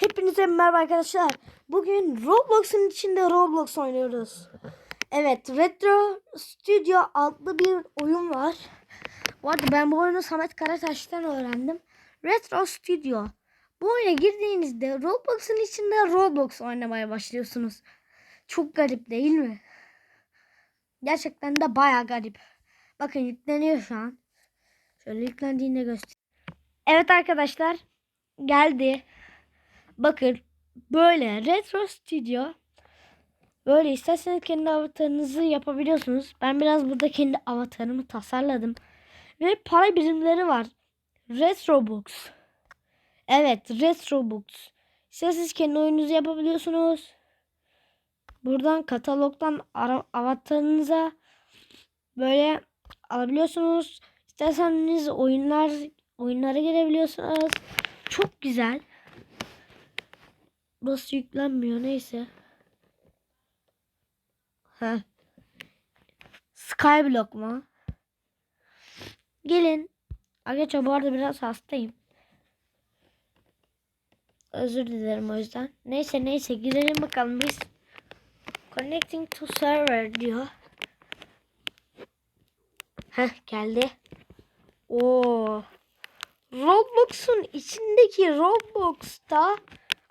Hepinize merhaba arkadaşlar. Bugün Roblox'un içinde Roblox oynuyoruz. Evet, Retro Studio adlı bir oyun var. Bu arada ben bu oyunu Samet Karataş'tan öğrendim. Retro Studio. Bu oyuna girdiğinizde Roblox'un içinde Roblox oynamaya başlıyorsunuz. Çok garip değil mi? Gerçekten de baya garip. Bakın yükleniyor şu an. Şöyle yüklendiğinde göster. Evet arkadaşlar. Geldi. Bakın böyle Retro Studio. Böyle isterseniz kendi avatarınızı yapabiliyorsunuz. Ben biraz burada kendi avatarımı tasarladım. Ve para birimleri var. Retrobux. Evet Retrobux. İsterseniz kendi oyununuzu yapabiliyorsunuz. Buradan katalogdan avatarınıza böyle alabiliyorsunuz. İsterseniz oyunlar oyunlara girebiliyorsunuz. Çok güzel. Burası yüklenmiyor neyse. Skyblock mu? Gelin. Arkadaşlar bu arada biraz hastayım. Özür dilerim o yüzden. Neyse neyse girelim bakalım biz. Connecting to server diyor. Heh geldi. Oo. Roblox'un içindeki Roblox'ta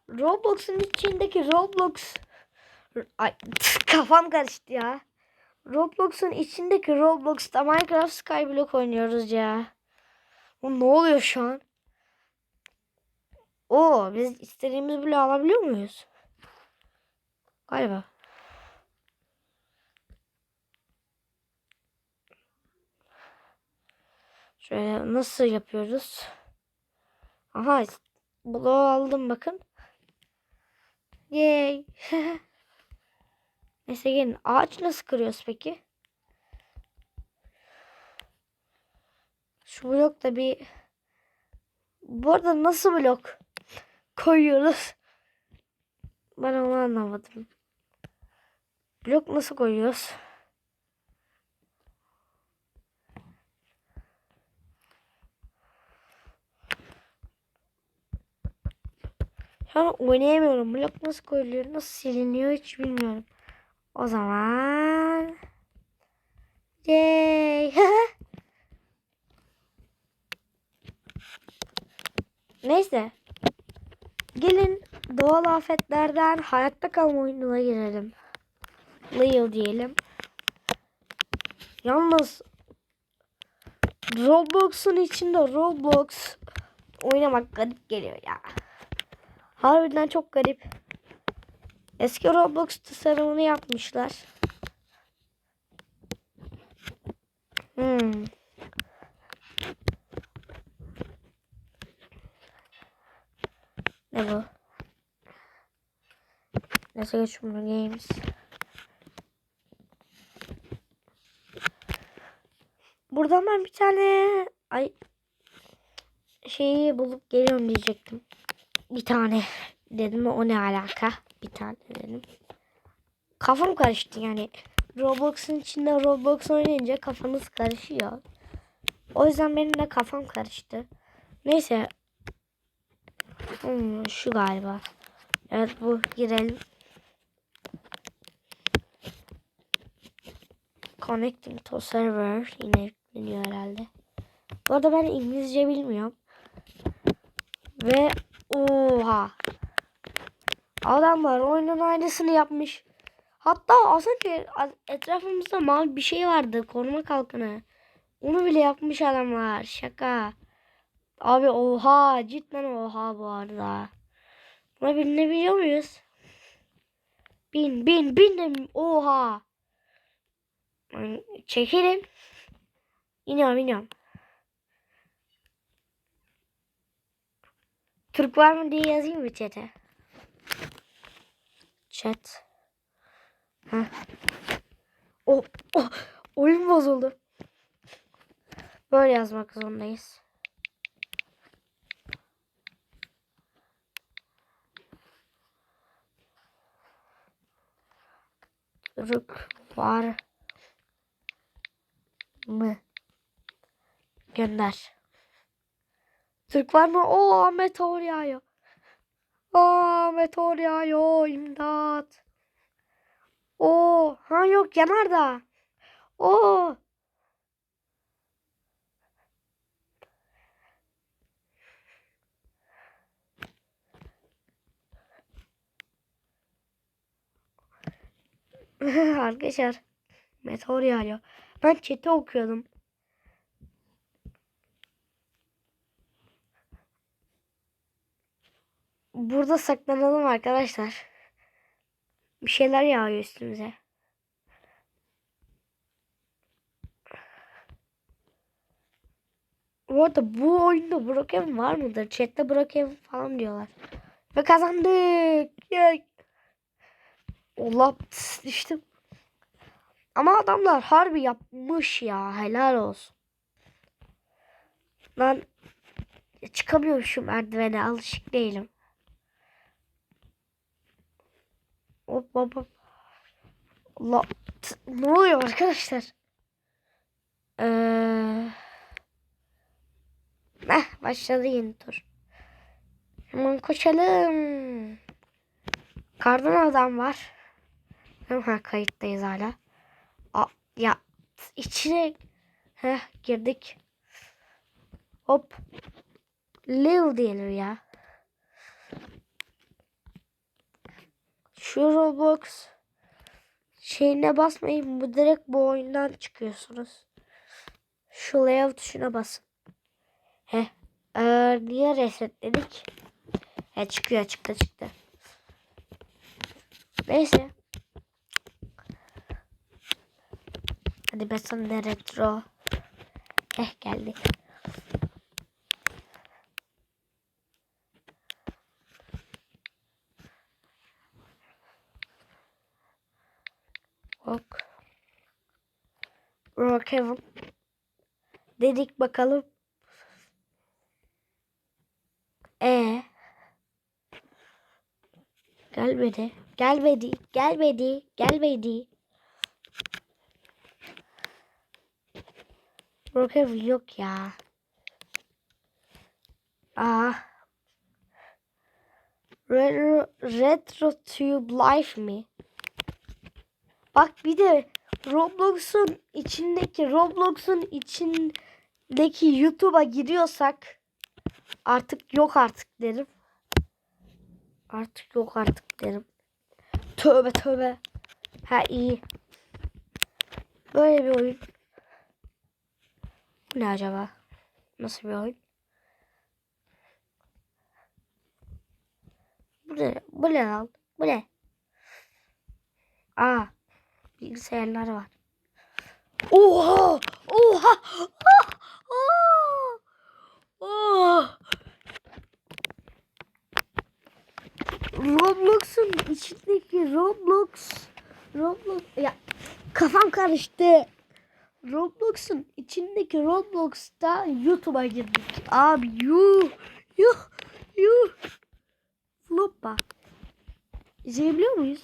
Roblox'un içindeki Roblox Ay kafam karıştı ya. Roblox'un içindeki Roblox'ta Minecraft Skyblock oynuyoruz ya. O ne oluyor şu an? Oo biz istediğimiz bile alabiliyor muyuz? Galiba. Şöyle nasıl yapıyoruz? Aha bloğu aldım bakın. Yay. Neyse gelin. Ağaç nasıl kırıyoruz peki? Şu blok da bir... Bu arada nasıl blok koyuyoruz? Ben onu anlamadım. Blok nasıl koyuyoruz? An oynayamıyorum. Blok nasıl koyuluyor, nasıl siliniyor hiç bilmiyorum. O zaman... Yay! Neyse. Gelin doğal afetlerden hayatta kalma oyununa girelim. Leo diyelim. Yalnız Roblox'un içinde Roblox oynamak garip geliyor ya. Harbiden çok garip. Eski Roblox tasarımını yapmışlar. Hmm. Ne bu? Geç bunu games. Buradan ben bir tane ay şeyi bulup geliyorum diyecektim. Bir tane dedim o ne alaka? Bir tane dedim. Kafam karıştı yani. Roblox'un içinde Roblox oynayınca kafanız karışıyor. O yüzden benim de kafam karıştı. Neyse. Hmm, şu galiba. Evet bu girelim. Connecting to server yine yükleniyor herhalde. Bu arada ben İngilizce bilmiyorum. Ve oha. Adamlar oyunun aynısını yapmış. Hatta az önce etrafımızda mavi bir şey vardı. Koruma kalkanı. Onu bile yapmış adamlar. Şaka. Abi oha. Cidden oha bu arada. Buna binebiliyor muyuz? Bin bin bin de oha. Çekelim. İniyorum iniyorum. Türk var mı diye yazayım mı chat'e? Chat. Heh. Oh, oh, oyun bozuldu. Böyle yazmak zorundayız. Türk var mı? Gönder. Türk var mı? Oo meteor yağıyor. Aa meteor yağıyor imdat. Oo ha yok yanardağ. Oo. Arkadaşlar meteor yağıyor. Ben chat'i okuyordum. Burada saklanalım arkadaşlar. Bir şeyler yağıyor üstümüze. Bu arada bu oyunda Broken var mıdır? Chat'te Broken falan diyorlar. Ve kazandık. Yay. Allah düştüm. Ama adamlar harbi yapmış ya. Helal olsun. Lan çıkamıyorum şu merdivene. Alışık değilim. Hop hop hop. Allah. Ne oluyor arkadaşlar? Eee... Heh, başladı yeni tur. Hemen koşalım. Kardan adam var. Ha kayıttayız hala. Aa, ya içine Heh, girdik. Hop. Live diyelim ya. Şu Roblox şeyine basmayın. Bu direkt bu oyundan çıkıyorsunuz. Şu layout tuşuna basın. Heh. Ee, niye resetledik? He çıkıyor çıktı çıktı. Neyse. Hadi ben sana retro. Heh geldi. Brookhaven. Dedik bakalım. E Gelmedi. Gelmedi. Gelmedi. Gelmedi. Brookhaven yok ya. Aa. Retro, Retro Tube Life mi? Bak bir de Roblox'un içindeki Roblox'un içindeki YouTube'a giriyorsak artık yok artık derim. Artık yok artık derim. Tövbe tövbe. Ha iyi. Böyle bir oyun. Bu ne acaba? Nasıl bir oyun? Bu ne? Bu ne lan? Bu ne? Aa. Bilgisayarlar var. Oha! Oha! Ah! Ah! Roblox'un içindeki Roblox Roblox ya kafam karıştı. Roblox'un içindeki Roblox'ta YouTube'a girdik. Abi yuh yuh yuh. Floppa. İzleyebiliyor muyuz?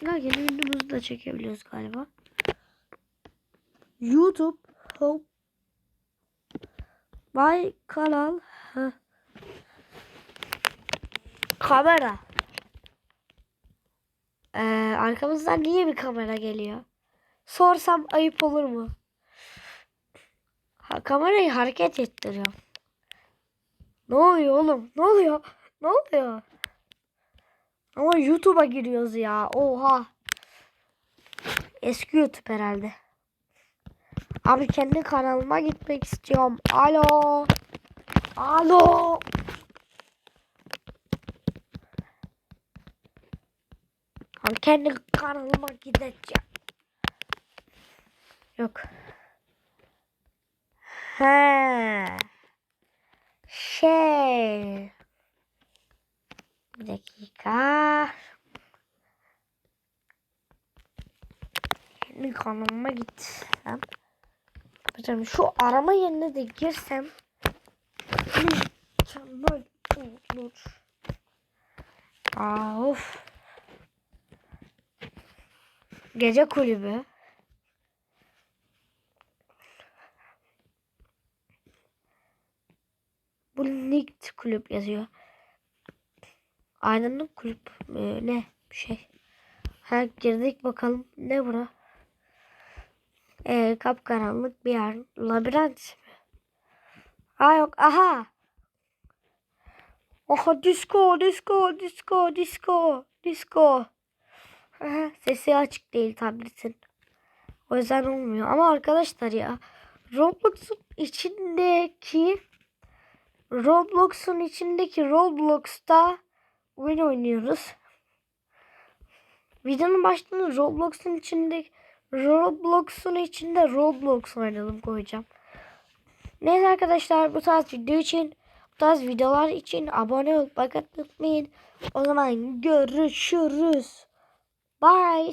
Kendi videomuzu da çekebiliyoruz galiba. YouTube Hope Bay kanal Heh. Kamera ee, Arkamızdan niye bir kamera geliyor? Sorsam ayıp olur mu? Ha, kamerayı hareket ettiriyorum. Ne oluyor oğlum? Ne oluyor? Ne oluyor? Ama YouTube'a giriyoruz ya. Oha. Eski YouTube herhalde. Abi kendi kanalıma gitmek istiyorum. Alo. Alo. Abi kendi kanalıma gideceğim. Yok. He. Şey. Bir dakika. Kendi kanalıma gitsem. Yapacağım. Şu arama yerine de girsem. Mükemmel olur. Aa, of. Gece kulübü. Bu Nikt kulüp yazıyor. Aydınlık kulüp e, ne bir şey. Ha girdik bakalım ne bura? E, kapkaranlık bir yer. Labirent mi? Ha yok aha. Oha disco disco disco disco disco. Aha, Sesi açık değil tabletin. O yüzden olmuyor. Ama arkadaşlar ya Roblox'un içindeki Roblox'un içindeki Roblox'ta oyun oynuyoruz. Videonun başlığını Roblox'un içinde Roblox'un içinde Roblox oynadım koyacağım. Neyse arkadaşlar bu tarz video için bu tarz videolar için abone olup like atmayı unutmayın. O zaman görüşürüz. Bye.